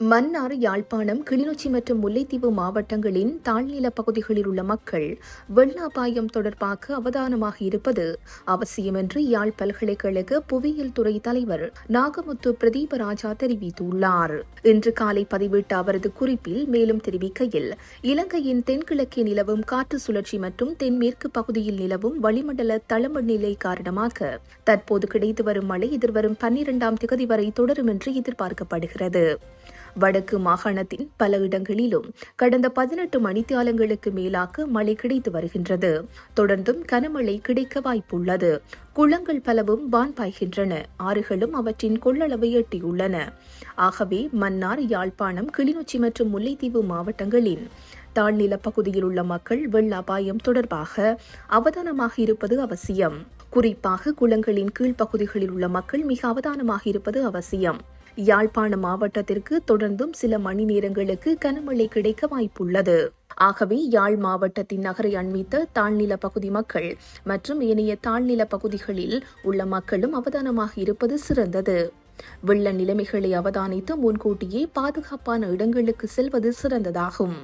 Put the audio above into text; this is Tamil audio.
மன்னார் யாழ்ப்பாணம் கிளிநொச்சி மற்றும் முல்லைத்தீவு மாவட்டங்களின் தாழ்நில பகுதிகளில் உள்ள மக்கள் வெள்ள அபாயம் தொடர்பாக அவதானமாக இருப்பது அவசியம் என்று யாழ் பல்கலைக்கழக புவியியல் துறை தலைவர் நாகமுத்து பிரதீபராஜா தெரிவித்துள்ளார். இன்று காலை பதிவிட்ட அவரது குறிப்பில் மேலும் தெரிவிக்கையில் இலங்கையின் தென்கிழக்கே நிலவும் காற்று சுழற்சி மற்றும் தென்மேற்கு பகுதியில் நிலவும் வளிமண்டல தளமநிலை காரணமாக தற்போது கிடைத்து வரும் மழை எதிர்வரும் பன்னிரண்டாம் திகதி வரை தொடரும் என்று எதிர்பார்க்கப்படுகிறது. வடக்கு மாகாணத்தின் பல இடங்களிலும் கடந்த பதினெட்டு மணித்தியாலங்களுக்கு மேலாக மழை கிடைத்து வருகின்றது. தொடர்ந்தும் கனமழை கிடைக்க வாய்ப்புள்ளது. குளங்கள் பலவும் வான் பாய்கின்றன. ஆறுகளும் அவற்றின் கொள்ளளவை எட்டியுள்ளன. ஆகவே மன்னார் யாழ்ப்பாணம் கிளிநொச்சி மற்றும் முல்லைத்தீவு மாவட்டங்களின் தாழ்நில பகுதியில் உள்ள மக்கள் வெள்ள அபாயம் தொடர்பாக அவதானமாக இருப்பது அவசியம். குறிப்பாக குளங்களின் கீழ்ப்பகுதிகளில் உள்ள மக்கள் மிக அவதானமாக இருப்பது அவசியம். யாழ்ப்பாண மாவட்டத்திற்கு தொடர்ந்தும் சில மணி நேரங்களுக்கு கனமழை கிடைக்க வாய்ப்புள்ளது. ஆகவே யாழ் மாவட்டத்தின் நகரை அண்மித்த தாழ்நில பகுதி மக்கள் மற்றும் ஏனைய தாழ்நில பகுதிகளில் உள்ள மக்களும் அவதானமாக இருப்பது சிறந்தது. வெள்ள நிலைமைகளை அவதானித்து முன்கூட்டியே பாதுகாப்பான இடங்களுக்கு செல்வது சிறந்ததாகும்.